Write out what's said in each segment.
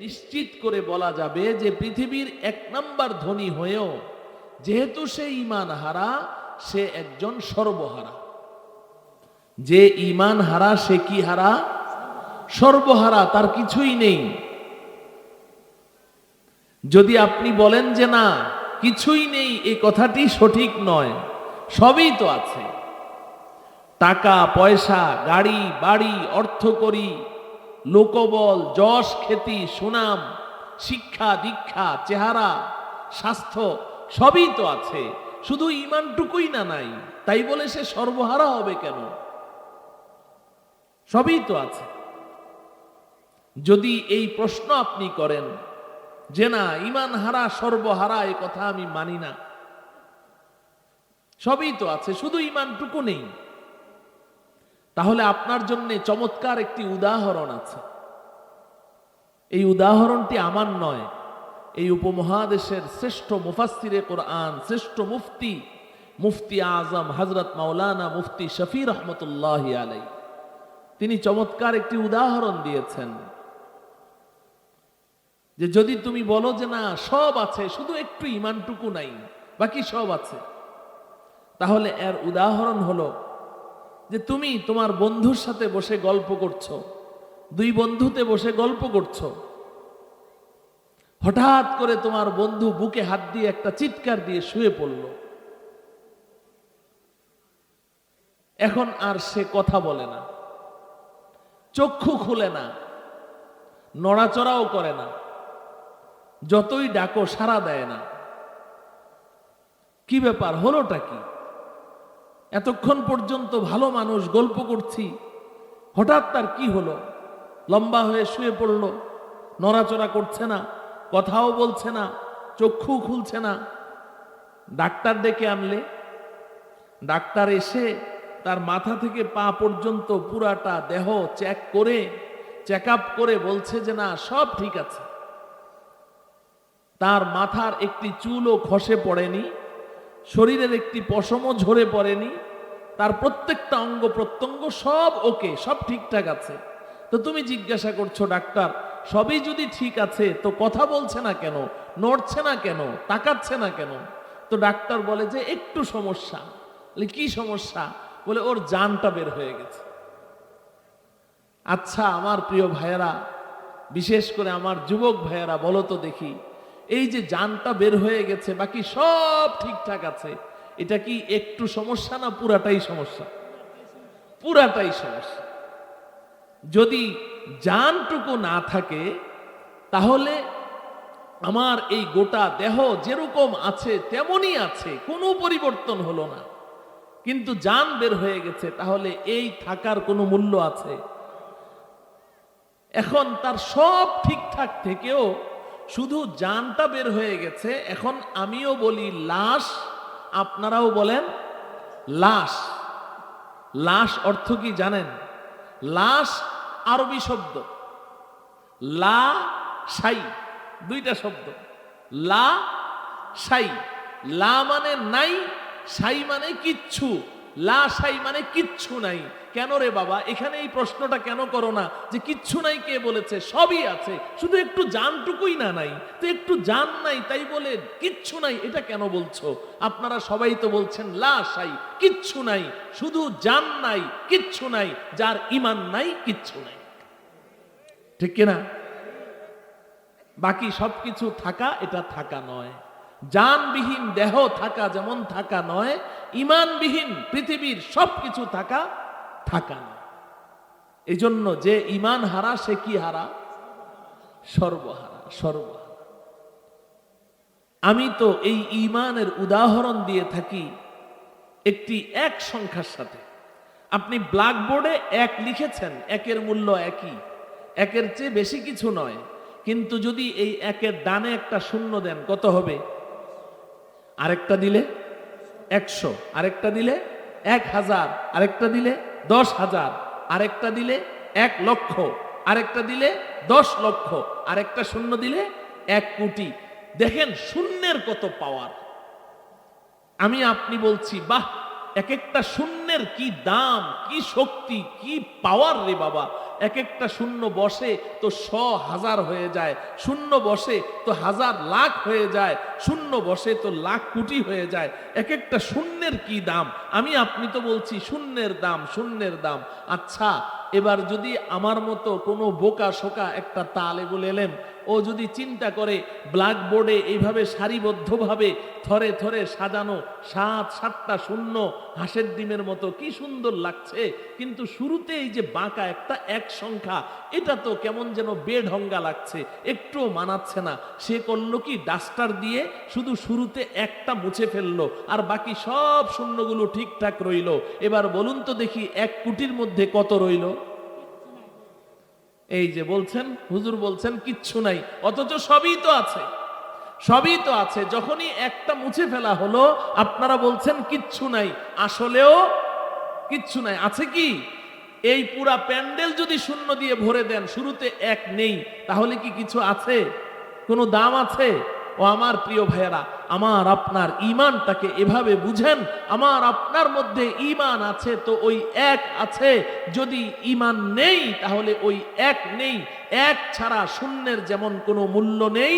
নিশ্চিত করে বলা যাবে যে পৃথিবীর এক নাম্বার ধনী হয়েও যেহেতু সে ইমান হারা সে একজন সর্বহারা। যে ইমান হারা সে কি হারা? সর্বহারা, তার কিছুই নেই। যদি আপনি বলেন যে না, কিছুই নেই এই কথাটি সঠিক নয়, সবই তো আছে। টাকা, পয়সা, গাড়ি, বাড়ি, অর্থকরী লোকবল যশ, খ্যাতি, সুনাম, শিক্ষা, দীক্ষা, চেহারা, স্বাস্থ্য, সবই তো আছে। শুধু ইমানটুকুই না নাই, তাই বলে সে সর্বহারা হবে কেন? সবই তো আছে। যদি এই প্রশ্ন আপনি করেন যে না, ইমান হারা, সর্বহারা, এ কথা আমি মানি না, সবই তো আছে, শুধু ইমানটুকু নেই। তাহলে আপনার জন্য চমৎকার একটি উদাহরণ আছে। এই উদাহরণটি আমার নয়। এই উপমহাদেশের শ্রেষ্ঠ মুফাসিরে কোরআন, শ্রেষ্ঠ মুফতি মুফতি আজম হজরত মাওলানা মুফতি শফি রহমতুল্লাহ আলাই তিনি চমৎকার একটি উদাহরণ দিয়েছেন। যে যদি তুমি বলো যে না, সব আছে, শুধু একটু ইমানটুকু নাই, বাকি সব আছে। তাহলে এর উদাহরণ হলো যে তুমি তোমার বন্ধুর সাথে বসে গল্প করছ, দুই বন্ধুতে বসে গল্প করছ। হঠাৎ করে তোমার বন্ধু বুকে হাত দিয়ে একটা চিৎকার দিয়ে শুয়ে পড়ল। এখন আর সে কথা বলে না। চক্ষু খুলে না। নড়াচড়াও করে না। যতই ডাকো সাড়া দেয় না। কি ব্যাপার? হলোটা কি? এতক্ষণ পর্যন্ত ভালো মানুষ গল্প করছি। হঠাৎ তার কি হলো? লম্বা হয়ে শুয়ে পড়ল। নড়াচড়া করছে না, কথাও বলছে না চক্ষু খুলছে না। ডাক্তার ডেকে আনলে। ডাক্তার এসে তার মাথা থেকে পা পর্যন্ত পুরাটা দেহ চেক করে চেক আপ করে বলছে যে, না, সব ঠিক আছে। তার মাথার একটি চুলও খসে পড়েনি। শরীরের একটি পশমও ঝরে পড়েনি, তার প্রত্যেকটা অঙ্গ প্রত্যঙ্গ সব ওকে, সব ঠিকঠাক আছে। তো তুমি জিজ্ঞাসা করছ, ডাক্তার, সবই যদি ঠিক আছে, তো কথা বলছে না কেন? নড়ছে না কেন? তাকাচ্ছে না কেন? তো ডাক্তার বলে যে, একটু সমস্যা। বলে, কি সমস্যা? বলে, ওর জানটা বের হয়ে গেছে। আচ্ছা আমার প্রিয় ভাইয়েরা, বিশেষ করে আমার যুবক ভাইয়েরা, বলো তো দেখি এই যে যানটা বের হয়ে গেছে, বাকি সব ঠিকঠাক আছে, এটা কি একটু সমস্যা না পুরাটাই সমস্যা? পুরাটাই সমস্যা। যদি যানটুকু না থাকে, তাহলে আমার এই গোটা দেহ যেরকম আছে, তেমনই আছে, কোনো পরিবর্তন হলো না। কিন্তু জান বের হয়ে গেছে, তাহলে এই থাকার কোনো মূল্য আছে? এখন তার সব ঠিকঠাক থেকেও শুধু জানটা বের হয়ে গেছে, এখন আমিও বলি লাশ, আপনারাও বলেন লাশ। লাশ অর্থ কি জানেন? লাশ আরবি শব্দ। লা সাই, দুইটা শব্দ। লা সাই, লা মানে নাই, সাই মানে কিচ্ছু। লা সাই মানে কিচ্ছু নাই। কেন রে বাবা? এখানে এই প্রশ্নটা কেন করো না? যে কিচ্ছু নাই, কে বলেছে? সবই আছে। শুধু একটু জানটুকুই না নাই। তো একটু জান নাই, তাই বলে কিচ্ছু নাই, এটা কেন বলছো? আপনারা সবাই তো বলছেন, লা সাই কিচ্ছু নাই। শুধু জান নাই, কিচ্ছু নাই। যার ইমান নাই, কিচ্ছু নাই। ঠিক কিনা? বাকি সবকিছু থাকা, এটা থাকা নয়। জানবিহীন দেহ থাকা যেমন থাকা নয়, ইমানবিহীন পৃথিবীর সবকিছু থাকা থাকা নয় এই জন্য যে ইমান হারা, সে কি হারা? সর্বহারা সর্বহারা। আমি তো এই ইমানের উদাহরণ দিয়ে থাকি একটি এক সংখ্যার সাথে। আপনি ব্ল্যাকবোর্ডে এক লিখেছেন, একের মূল্য একই। একের চেয়ে বেশি কিছু নয়। কিন্তু যদি এই একের ডানে একটা শূন্য দেন, কত হবে? আরেকটা দিলে একশো, আরেকটা দিলে এক হাজার, আরেকটা দিলে দশ হাজার। আরেকটা দিলে এক লক্ষ। আরেকটা দিলে দশ লক্ষ। আরেকটা শূন্য দিলে এক কোটি। দেখেন শূন্যের কত পাওয়ার আমি আপনি বলছি, বাহ এক একটা শূন্যের কি দাম, কি শক্তি, কি পাওয়ার রে বাবা? এক একটা শূন্য বসে তো শ হাজার হয়ে যায়, শূন্য বসে তো হাজার লাখ হয়ে যায়, শূন্য বসে তো লাখ কোটি হয়ে যায়। এক একটা শূন্যের কি দাম? আমি, আপনি তো বলছি শূন্যের দাম শূন্যের দাম। আচ্ছা এবার যদি আমার মতো কোনো বোকা শোকা একটা তালে বলে এলেন ও যদি চিন্তা করে, ব্ল্যাকবোর্ডে এইভাবে সারিবদ্ধভাবে থরে থরে সাজানো, সাত, সাতটা শূন্য, হাঁসের ডিমের মতো, কি সুন্দর লাগছে। কিন্তু শুরুতে এই যে বাঁকা একটা এক সংখ্যা, এটা তো কেমন যেন বেঢঙ্গা লাগছে, একটুও মানাচ্ছে না। সে করল কি, ডাস্টার দিয়ে শুধু শুরুতে একটা মুছে ফেলল, আর বাকি সব শূন্যগুলো ঠিকঠাক রইল। এবার বলুন তো দেখি, এক কুটির মধ্যে কত রইল? এই যে বলছেন, হুজুর বলছেন, কিচ্ছু নাই, অথচ সবই তো আছে। সবই তো আছে, যখনই একটা মুছে ফেলা হলো, আপনারা বলছেন, কিচ্ছু নাই, আসলেও কিচ্ছু নাই। আছে কি? এই পুরা প্যান্ডেল যদি শূন্য দিয়ে ভরে দেন, শুরুতে এক নেই, তাহলে কি কিছু আছে? কোনো দাম আছে? ও আমার প্রিয় ভাইয়েরা আমার আপনার ইমানটাকে এভাবে বুঝেন, আমার আপনার মধ্যে ইমান আছে তো ওই এক আছে। যদি ইমান নেই, তাহলে ওই এক নেই। এক ছাড়া শূন্যের যেমন কোনো মূল্য নেই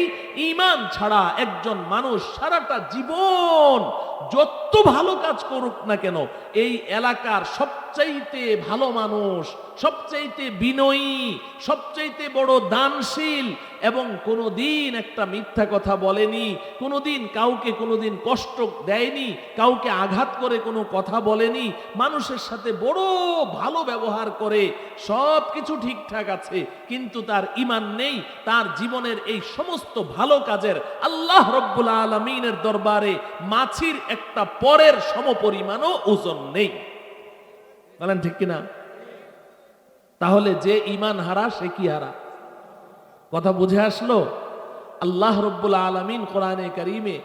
ইমান ছাড়া একজন মানুষ সারাটা জীবন যত ভালো কাজ করুক না কেন, এই এলাকার সবচাইতে ভালো মানুষ, সবচাইতে বিনয়ী, সবচাইতে বড় দানশীল এবং কোনোদিন একটা মিথ্যা কথা বলেনি, কোনোদিন কাউকে কোনোদিন কষ্ট দেয়নি, কাউকে আঘাত করে কোনো কথা বলেনি, মানুষের সাথে বড় ভালো ব্যবহার করে, সব কিছু ঠিকঠাক আছে, কিন্তু তার ইমান নেই, তার জীবনের এই সমস্ত ভালো কাজের আল্লাহ রব্বুল আলমিনের দরবারে মাছির একটা পরের সমপরিমাণও ওজন নেই। বলেন ঠিক কিনা? তাহলে যে ইমান হারা, সে কি হারা? কথা বুঝে আসলো? আল্লাহ রব্বুল আলমিন কোরআনে করিমে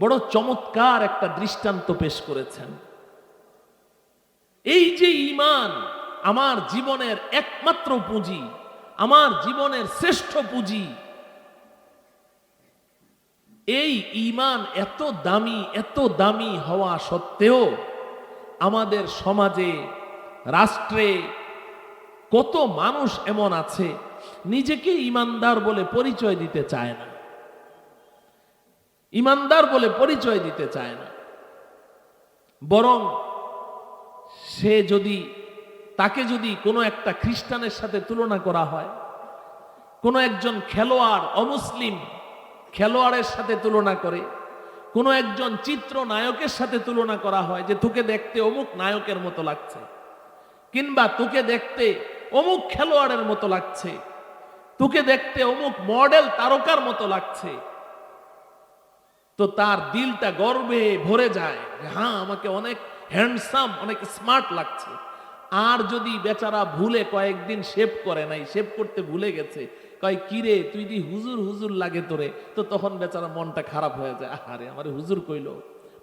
বড় চমৎকার একটা দৃষ্টান্ত পেশ করেছেন। এই যে ইমান আমার জীবনের একমাত্র পুঁজি, আমার জীবনের শ্রেষ্ঠ পুঁজি, এই ইমান এত দামি এত দামি হওয়া সত্ত্বেও আমাদের সমাজে, রাষ্ট্রে কত মানুষ এমন আছে নিজেকে ইমানদার বলে পরিচয় দিতে চায় না। ইমানদার বলে পরিচয় দিতে চায় না। বরং সে যদি, তাকে যদি কোনো একটা খ্রিস্টানের সাথে তুলনা করা হয়, কোনো একজন খেলোয়াড়, অমুসলিম খেলোয়াড়ের সাথে তুলনা করে, কোনো একজন চিত্র নায়কের সাথে তুলনা করা হয় যে তোকে দেখতে অমুক নায়কের মতো লাগছে, কিংবা তোকে দেখতে অমুক খেলোয়াড়ের মতো লাগছে তোকে দেখতে অমুক মডেল তারকার মতো লাগছে। তো তার দিলটা গর্বে ভরে যায় হ্যাঁ আমাকে অনেক হ্যান্ডসাম অনেক স্মার্ট লাগছে। আর যদি বেচারা ভুলে কয়েকদিন শেভ করে নাই শেভ করতে ভুলে গেছে, কয় কিরে তুই দি হুজুর হুজুর লাগে তোরে, তো তখন বেচারা মনটা খারাপ হয়ে যায়। আরে আমার হুজুর কইলো,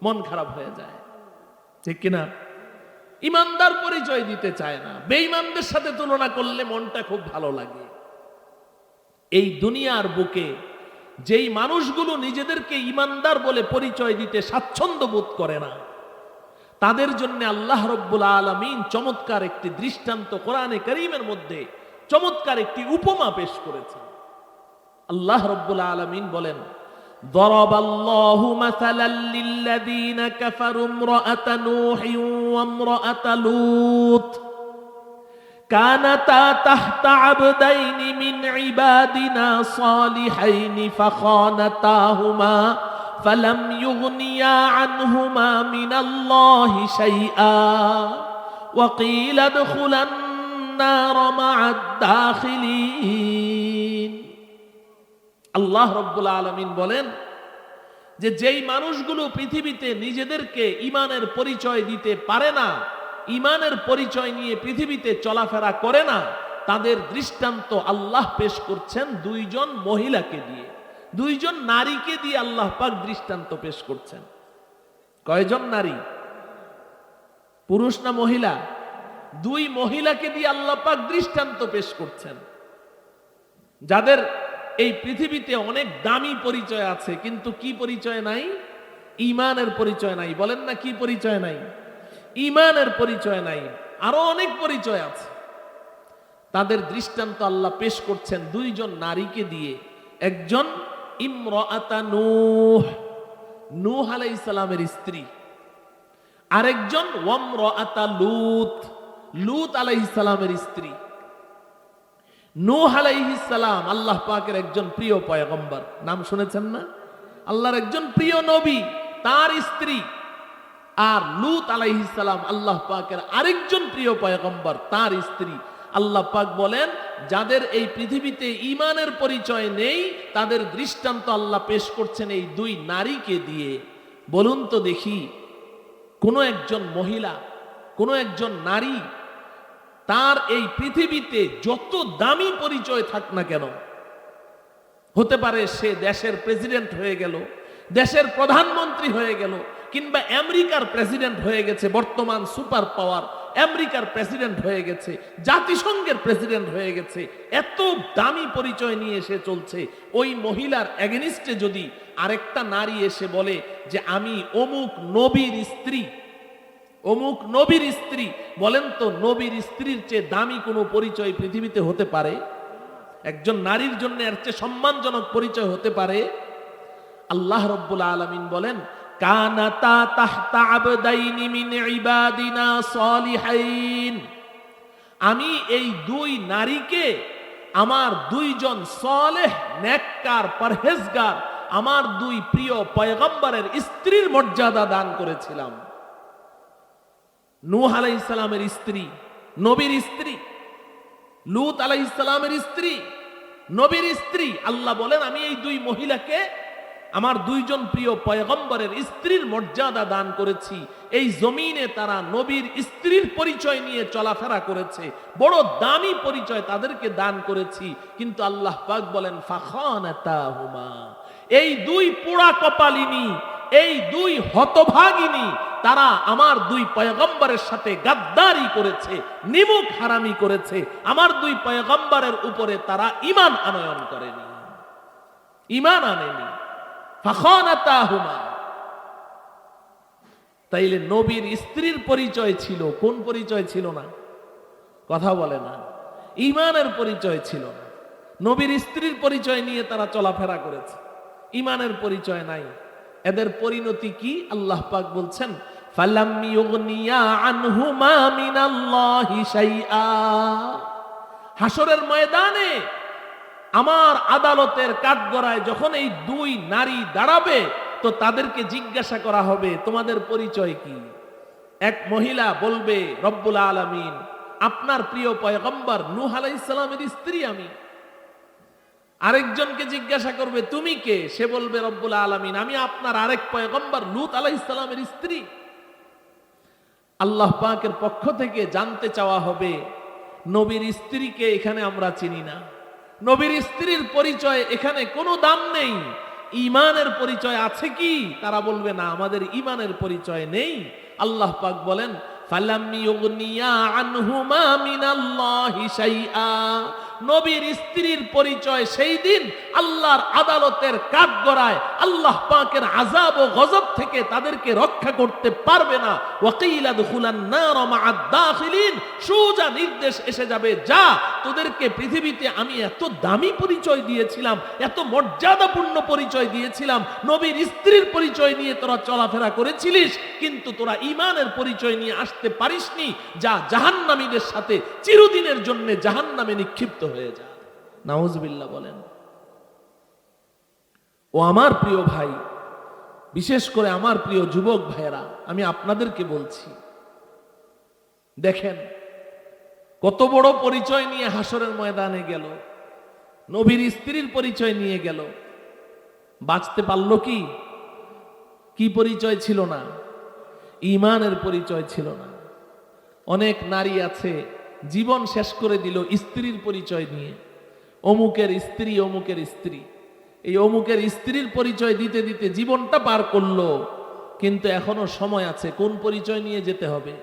মন খারাপ হয়ে যায়। ঠিক কিনা? ইমানদার পরিচয় দিতে চায় না। বেঈমানদের সাথে তুলনা করলে মনটা খুব ভালো লাগে। এই দুনিয়ার বুকে যেই মানুষগুলো নিজেদেরকে ইমানদার বলে পরিচয় দিতে স্বাচ্ছন্দ্য বোধ করে না তাদের জন্য আল্লাহ রব্বুল আলমিন চমৎকার একটি দৃষ্টান্ত কোরআনে করিমের মধ্যে চমৎকার একটি উপমা পেশ করেছেন আল্লাহ রব্বুল আলমিন বলেন ضرب الله مثلا للذين كفروا امرأة نوح وامرأة لوط كانتا تحت عبدين من عبادنا صالحين فخانتاهما فلم يغنيا عنهما من الله شيئا وقيل ادخلا النار مع الداخلين আল্লাহ রব্বুল আলমিন বলেন যে যেই মানুষগুলো পৃথিবীতে নিজেদেরকে ইমানের পরিচয় দিতে পারে না ইমানের পরিচয় নিয়ে পৃথিবীতে চলাফেরা করে না, তাদের দৃষ্টান্ত আল্লাহ পেশ করছেন দুইজন মহিলাকে দিয়ে। দুইজন নারীকে দিয়ে আল্লাহ পাক দৃষ্টান্ত পেশ করছেন। কয়জন নারী? পুরুষ না মহিলা? দুই মহিলাকে দিয়ে আল্লাহ পাক দৃষ্টান্ত পেশ করছেন। যাদের এই পৃথিবীতে অনেক দামি পরিচয় আছে, কিন্তু কি পরিচয় নাই? ইমানের পরিচয় নাই। বলেন না কি পরিচয় নাই? ইমানের পরিচয় নাই, আরও অনেক পরিচয় আছে। তাদের দৃষ্টান্ত আল্লাহ পেশ করছেন দুইজন নারীকে দিয়ে। একজন ইমরাতা নূহ নূহ আলাইহিস সালামের স্ত্রী। আরেকজন ওয়ামরাতা লুত লুত আলাইহিস সালামের স্ত্রী। নূহ আলাইহিস সালাম আল্লাহ পাকের একজন প্রিয় পয়গম্বর। নাম শুনেছেন না? আল্লাহর একজন প্রিয় নবী, তার স্ত্রী। আর লুত আলাইহিস সালাম আল্লাহ পাকের আরেকজন প্রিয় পয়গম্বর, তার স্ত্রী। আল্লাহ পাক বলেন, যাদের এই পৃথিবীতে ইমানের পরিচয় নেই, তাদের দৃষ্টান্ত আল্লাহ পেশ করছেন এই দুই নারীকে দিয়ে। বলুন তো দেখি, কোনো একজন মহিলা, কোনো একজন নারী, তার এই পৃথিবীতে যত দামি পরিচয় থাক না কেন, হতে পারে সে দেশের প্রেসিডেন্ট হয়ে গেল, দেশের প্রধানমন্ত্রী হয়ে গেল কিংবা আমেরিকার প্রেসিডেন্ট হয়ে গেছে বর্তমান সুপার পাওয়ার। আমেরিকার প্রেসিডেন্ট হয়ে গেছে, জাতিসংঘের প্রেসিডেন্ট হয়ে গেছে। এত দামি পরিচয় নিয়ে এসে চলছে। ওই মহিলার এগেনিস্টে যদি আরেকটা নারী এসে বলে যে, আমি অমুক নবীর স্ত্রী, অমুক নবীর স্ত্রী, বলেন তো নবীর স্ত্রীর চেয়ে দামি কোনো পরিচয় পৃথিবীতে হতে পারে? একজন নারীর জন্য এর চেয়ে সম্মানজনক পরিচয় হতে পারে? আল্লাহ রব্বুল আলামিন বলেন কানাতা তাহতা আবদাইনি মিন ইবাদিনা সলিহাইন। আমি এই দুই নারীকে, আমার দুইজন সলেহ, নেককার, পরহেজগার, আমার দুই প্রিয় পয়গম্বরের স্ত্রীর মর্যাদা দান করেছিলাম। নূহ আলাই ইসলামের স্ত্রী, নবীর স্ত্রী, লুত আলাই ইসলামের স্ত্রী, নবীর স্ত্রী। আল্লাহ বলেন, আমি এই দুই মহিলাকে আমার দুইজন প্রিয় পয়গম্বরের স্ত্রীর মর্যাদা দান করেছি। এই জমিনে তারা নবীর স্ত্রীর পরিচয় নিয়ে চলাফেরা করেছে। বড় দামি পরিচয় তাদেরকে দান করেছি। কিন্তু আল্লাহ পাক বলেন, ফাখানাতাহুমা। এই দুই পোড়া কপালিনী, এই দুই হতভাগিনী তারা আমার দুই পয়গম্বরের সাথে গাদ্দারি করেছে, নিমুখ হারামি করেছে। আমার দুই পয়গম্বরের উপরে তারা ইমান আনয়ন করেনি। ইমান আনেনি। তাইলে নবীর স্ত্রীর পরিচয় ছিল, কোন পরিচয় ছিল না? কথা বলে না। ইমানের পরিচয় ছিল না। নবীর স্ত্রীর পরিচয় নিয়ে তারা চলাফেরা করেছে। ইমানের পরিচয় নাই। এদের পরিণতি কি? আল্লাহ পাক বলছেন হাসরের ময়দানে আমার আদালতের কাঠগড়ায় যখন এই দুই নারী দাঁড়াবে, তো তাদেরকে জিজ্ঞাসা করা হবে, তোমাদের পরিচয় কি? এক মহিলা বলবে, রব্বুল আলামিন, আপনার প্রিয় পয়গম্বর নূহ সালামের স্ত্রী আমি। আরেকজনকে জিজ্ঞাসা করবে, তুমি কে? সে বলবে, রব্বুল আলামিন, আমি আপনার আরেক পয়গম্বর লুত সালামের স্ত্রী। আল্লাহ পাকের পক্ষ থেকে জানতে চাওয়া হবে, নবীর স্ত্রীকে এখানে আমরা চিনি না। নবীর স্ত্রীর পরিচয় এখানে কোনো দাম নেই। ইমানের পরিচয় আছে কি? তারা বলবে, না, আমাদের ইমানের পরিচয় নেই। আল্লাহ পাক বলেন, ফালাম আনহুমা মিনাল্লাহি শাইআ। নবীর স্ত্রীর পরিচয় সেই দিন আল্লাহর আদালতের কাঠগড়ায় আল্লাহ পাকের আজাব ও গজব থেকে তাদেরকে রক্ষা করতে পারবে না। ওয়াকিলা দুখুলান নার মাআদ দাখিলিন। সোজা নির্দেশ এসে যাবে, যা, তোদেরকে পৃথিবীতে আমি এত দামি পরিচয় দিয়েছিলাম, এত মর্যাদাপূর্ণ পরিচয় দিয়েছিলাম, নবীর স্ত্রীর পরিচয় নিয়ে তোরা চলাফেরা করেছিলিস, কিন্তু তোরা ইমানের পরিচয় নিয়ে আসতে পারিসনি, যা জাহান্নামীদের সাথে চিরদিনের জন্য জাহান্নামে নিক্ষিপ্ত হয়ে যা। নাউজবিল্লাহ বলেন, ও আমার প্রিয় ভাই, বিশেষ করে আমার প্রিয় যুবক ভাইয়েরা, আমি আপনাদেরকে বলছি, দেখেন, কত বড় পরিচয় নিয়ে হাসরের ময়দানে গেল, নবীর স্ত্রীর পরিচয় নিয়ে গেল। বাঁচতে পারল কি? কি পরিচয় ছিল না? ইমানের পরিচয় ছিল না। অনেক নারী আছে জীবন শেষ করে দিল স্ত্রীর পরিচয় নিয়ে। অমুকের স্ত্রী অমুকের স্ত্রী। এই অমুকের স্ত্রীর পরিচয় দিতে দিতে জীবনটা পার করল। কিন্তু এখনও সময় আছে, কোন পরিচয় নিয়ে যেতে হবে?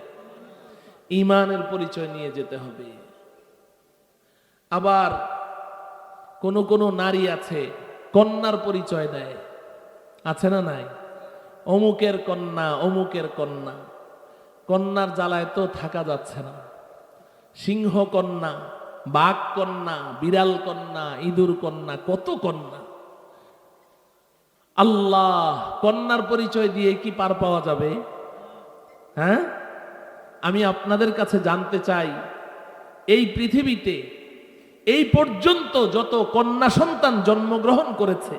ইমানের পরিচয় নিয়ে যেতে হবে। আবার কোন কোন নারী আছে, কন্যার পরিচয় দেয়। আছে না নাই? অমুকের কন্যা অমুকের কন্যা। কন্যার জ্বালায় তো থাকা যাচ্ছে না। সিংহ কন্যা বাঘ কন্যা বিড়াল কন্যা ইঁদুর কন্যা কত কন্যা। আল্লাহ, কন্যার পরিচয় দিয়ে কি পার পাওয়া যাবে? হ্যাঁ? আমি আপনাদের কাছে জানতে চাই, এই পৃথিবীতে, এই পর্যন্ত যত কন্যা সন্তান জন্মগ্রহণ করেছে,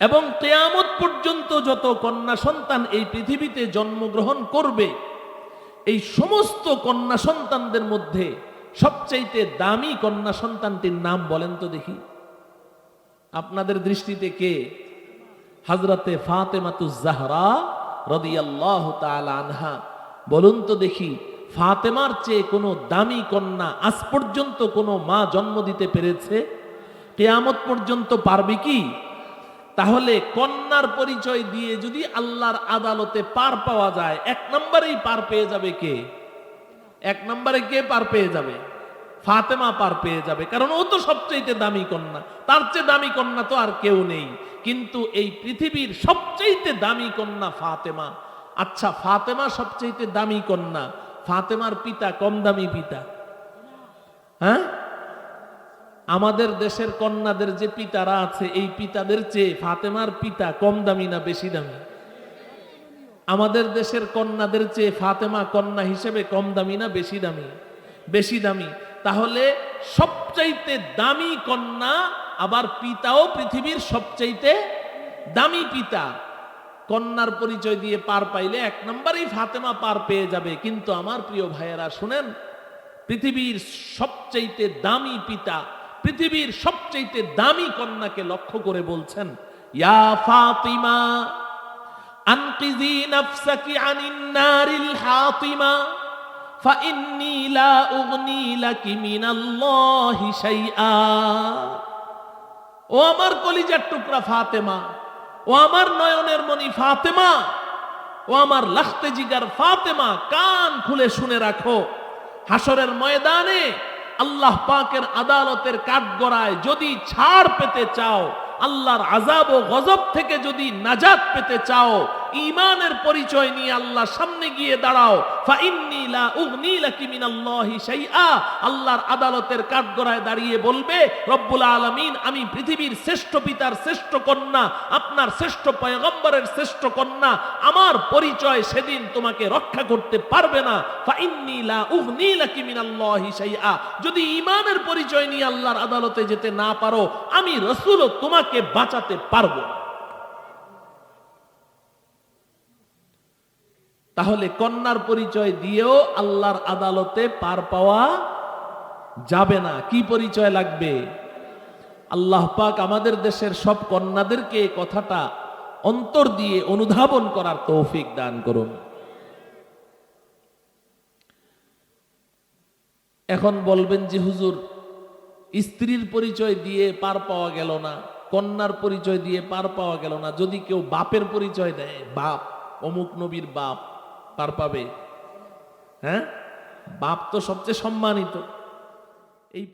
এবং কেয়ামত পর্যন্ত যত কন্যা সন্তান এই পৃথিবীতে জন্মগ্রহণ করবে এই সমস্ত কন্যা সন্তানদের মধ্যে সবচাইতে দামি কন্যা সন্তানটির নাম বলেন তো দেখি। আপনাদের দৃষ্টিতে কে? হাজরতে ফাতেমাতুজ জাহরা রদিয়াল্লাহ আনহা। বলুন তো দেখি, ফাতেমার চেয়ে কোনো দামি কন্যা আজ পর্যন্ত কোনো মা জন্ম দিতে পেরেছে? কেয়ামত পর্যন্ত পারবে কি? তাহলে কন্যার পরিচয় দিয়ে যদি আল্লাহর আদালতে পার পাওয়া যায়, এক নম্বরেই পার পেয়ে যাবে কে? এক নম্বরে কে পার পেয়ে যাবে? ফাতেমা পার পেয়ে যাবে, কারণ ও তো সবচেয়ে দামি কন্যা। তার চেয়ে দামি কন্যা তো আর কেউ নেই। কিন্তু এই পৃথিবীর সবচেয়ে দামি কন্যা ফাতেমা। আচ্ছা ফাতেমা সবচেয়ে দামি কন্যা, ফাতেমার পিতা, কম দামি পিতা? হ্যাঁ? আমাদের দেশের কন্যাদের যে পিতারা আছে, এই পিতাদের চেয়ে ফাতেমার পিতা কম দামি না বেশি দামি? আমাদের দেশের কন্যাদের চেয়ে ফাতেমা কন্যা হিসেবে কম দামি না বেশি দামি? বেশি দামি। তাহলে সবচাইতে দামি কন্যা আবার পিতাও পৃথিবীর সবচাইতে দামি পিতা। কন্যার পরিচয় দিয়ে পার পাইলে এক নম্বরেই ফাতেমা পার পেয়ে যাবে। কিন্তু আমার প্রিয় ভাইয়েরা, শুনেন, পৃথিবীর সবচাইতে দামি পিতা পৃথিবীর সবচাইতে দামি কন্যাকে লক্ষ্য করে বলছেন ইয়া ফাতিমা আনকিজি নাফসাকি আনিন নারিল হাতিমা فإني لا أغني لك من الله شيئا ও আমার কলিজার টুকরা ফাতেমা ও আমার নয়নের মণি ফাতেমা ও আমার লাখতে জিগার ফাতেমা কান খুলে শুনে রাখো হাসরের ময়দানে আল্লাহ পাকের আদালতের কাঠগড়ায় যদি ছাড় পেতে চাও, আল্লাহর আজাব ও গজব থেকে যদি নাজাত পেতে চাও ইমানের পরিচয় নিয়ে আল্লাহ সামনে গিয়ে দাঁড়াও। আল্লাহর আদালতের কাঠগড়ায় দাঁড়িয়ে বলবে, রব্বুল আলামিন, আমি পৃথিবীর শ্রেষ্ঠ পিতার শ্রেষ্ঠ কন্যা, আপনার শ্রেষ্ঠ পয়গম্বরের শ্রেষ্ঠ কন্যা, আমার পরিচয় সেদিন তোমাকে রক্ষা করতে পারবে না। যদি ইমানের পরিচয় নিয়ে আল্লাহর আদালতে যেতে না পারো, আমি রসুলও তোমাকে বাঁচাতে পারব না। তাহলে কন্যার পরিচয় দিয়েও আল্লাহর আদালতে পার পাওয়া যাবে না। কি পরিচয় লাগবে? আল্লাহ পাক আমাদের দেশের সব কন্যাদেরকে কথাটা অন্তর দিয়ে অনুধাবন করার তৌফিক দান করুন। এখন বলবেন যে, হুজুর, স্ত্রীর পরিচয় দিয়ে পার পাওয়া গেল না, কন্যার পরিচয় দিয়ে পার পাওয়া গেল না। যদি কেউ বাপের পরিচয় দেয়, বাপ, অমুক নবীর বাপ পার পাবে। হ্যাঁ? বাপ তো সবচেয়ে সম্মানিত। এই